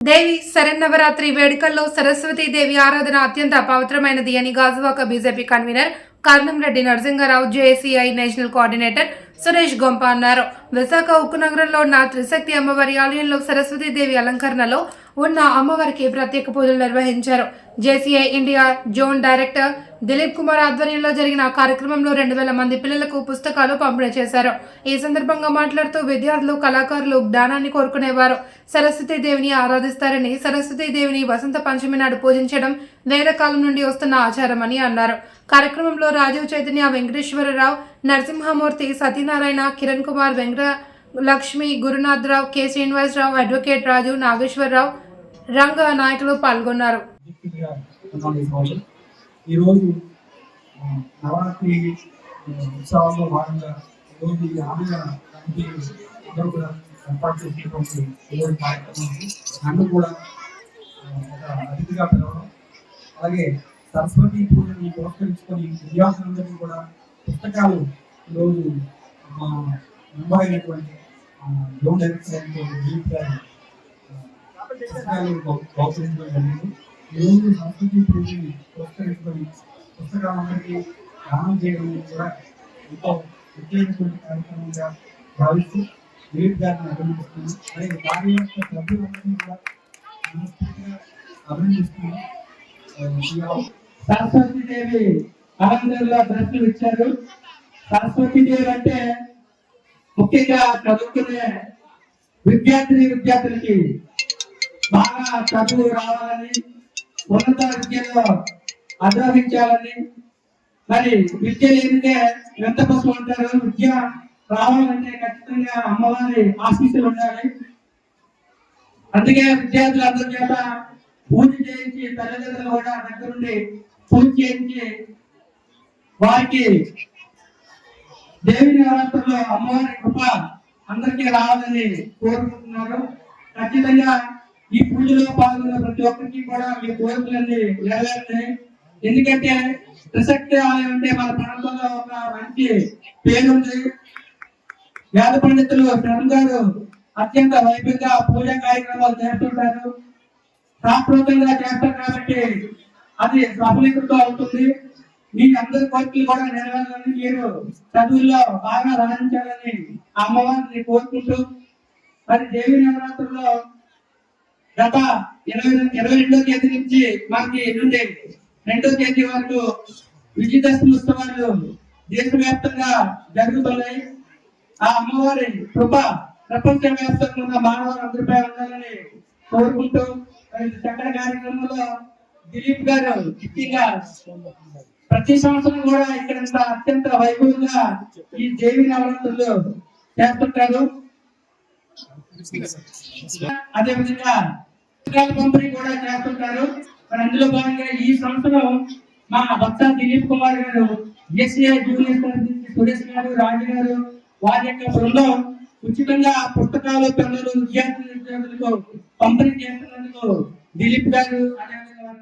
దేవి శరన్నవరాత్రి వేడుకల్లో సరస్వతీ దేవి ఆరాధన అత్యంత పవిత్రమైనది అని Gajuwaka BJP convener Karnamreddy Narasimharao JACI national coordinator Suresh Gompa అన్నారు. విశాఖ ఉక్కు నగరంలో ఉన్న త్రిశక్తి అమ్మవారి ఆలయంలో సరస్వతీదేవి అలంకరణలో ఉన్న అమ్మవారికి ప్రత్యేక పూజలు నిర్వహించారు. JCI India zone director Dilip Kumar ఆధ్వర్యంలో జరిగిన కార్యక్రమంలో రెండు వేల మంది పిల్లలకు పుస్తకాలు పంపిణీ చేశారు. ఈ సందర్భంగా మాట్లాడుతూ విద్యార్థులు కళాకారులు జ్ఞానాన్ని కోరుకునేవారు. సరస్వతీదేవిని ఆరాధిస్తారని సరస్వతీదేవిని వసంత పంచమి నాడు పూజించడం వేదకాలం నుండి వస్తున్న ఆచారమని అన్నారు. కార్యక్రమంలో రాజీవ్ చైతన్య వెంకటేశ్వరరావు నరసింహమూర్తి సత్యనారాయణ కిరణ్ కుమార్ వెంకట లక్ష్మి గురునాథరావు కె. శ్రీనివాసరావు అడ్వకేట్ రాజు నాగేశ్వరరావు రంగ నాయకులు పాల్గొన్నారు. ఈరోజు నవరాత్రి ఉత్సవాల్లో భాగంగా ఈరోజు ఈ ఆంధ్ర అందరూ కూడా ఏర్పాటు చేసినటువంటి ఈరోజు కార్యక్రమానికి నన్ను కూడా ఒక అతిథిగా పిలవడం అలాగే సరస్వతి పూజని పురస్కరించుకొని విద్యార్థులందరికీ కూడా పుస్తకాలు ఈరోజు మా ముంబై అయినటువంటి ఆ, జరిగింది సంస్కృతి పూజని పురస్కరించుకొని పుస్తకాలందరికీ దానం చేయడం కూడా ఎంతో ముఖ్యమైనటువంటి కార్యక్రమంగా భావిస్తూ దిలీప్ గారిని అభినందిస్తున్నాను. అలాగే దాని యొక్క సభ్యులందరినీ కూడా మనస్ఫూర్తిగా అభినందిస్తున్నాను సరస్వతి దేవి ప్రశ్నలు ఇచ్చారు. సరస్వతి దేవి అంటే ముఖ్యంగా చదువుకునే విద్యార్థిని విద్యార్థులకి బాగా చదువు రావాలని ఉన్నత విద్యలో అగ్రహించాలని మరి విద్య లేనిదే ఎంత కోసం అంటారు విద్య రావాలంటే ఖచ్చితంగా అమ్మవారి ఆశీస్సులు ఉండాలి. అందుకే విద్యార్థులందరి చేత పూజ చేయించి తల్లిదండ్రులు కూడా దగ్గరుండి పూజ చేయించి వారికి దేవి నవరాత్రుల్లో అమ్మవారి కృప అందరికీ రావాలని కోరుకుంటున్నారు ఖచ్చితంగా ఈ పూజలో పాల్గొన్న ప్రతి ఒక్కరికి కూడా మీ కోరికలన్నీ నెరవేరుతాయి. ఎందుకంటే ప్రసక్తి ఆలయం అంటే మన ప్రాంతంలో ఒక మంచి పేరుంది వేద పండితులు శరణ్ గారు అత్యంత వైభవంగా పూజా కార్యక్రమాలు చేస్తుంటారు శాస్త్రోక్తంగా చేస్తారు కాబట్టి అది సఫలీకృతం అవుతుంది. మీ అందరి కోరికలు కూడా నెరవేరాలని మీరు చదువుల్లో బాగా రాణించాలని అమ్మవారిని కోరుకుంటూ మరి దేవి నవరాత్రుల్లో గత ఇరవై ఇరవై రెండో తేదీ నుంచి మనకి నుండి రెండో తేదీ వరకు విజయదశమి ఉత్సవాలు దేశవ్యాప్తంగా జరుగుతున్నాయి. ఆ అమ్మవారి కృప ప్రపంచ వ్యాప్తంగా ఉన్న మానవులందరిపై ఉండాలని కోరుకుంటూ చక్కటి కార్యక్రమంలో దిలీప్ గారు ముఖ్యంగా ప్రతి సంవత్సరం కూడా ఇక్కడ ఇంత అత్యంత వైభవంగా ఈ దేవి నవరాత్రులు చేస్తుంటారు. అదే విధంగా పుస్తకాల పంపిణీ కూడా చేస్తుంటారు. మరి అందులో భాగంగా ఈ సంవత్సరం మా భర్త దిలీప్ కుమార్ గారు ఎస్ఏ జూనియర్ సురేష్ గారు రాజు గారు వారి యొక్క బృందం ఉచితంగా పుస్తకాలు పెన్నులు విద్యార్థులకు పంపిణీ చేస్తున్నందుకు దిలీప్ గారు అదే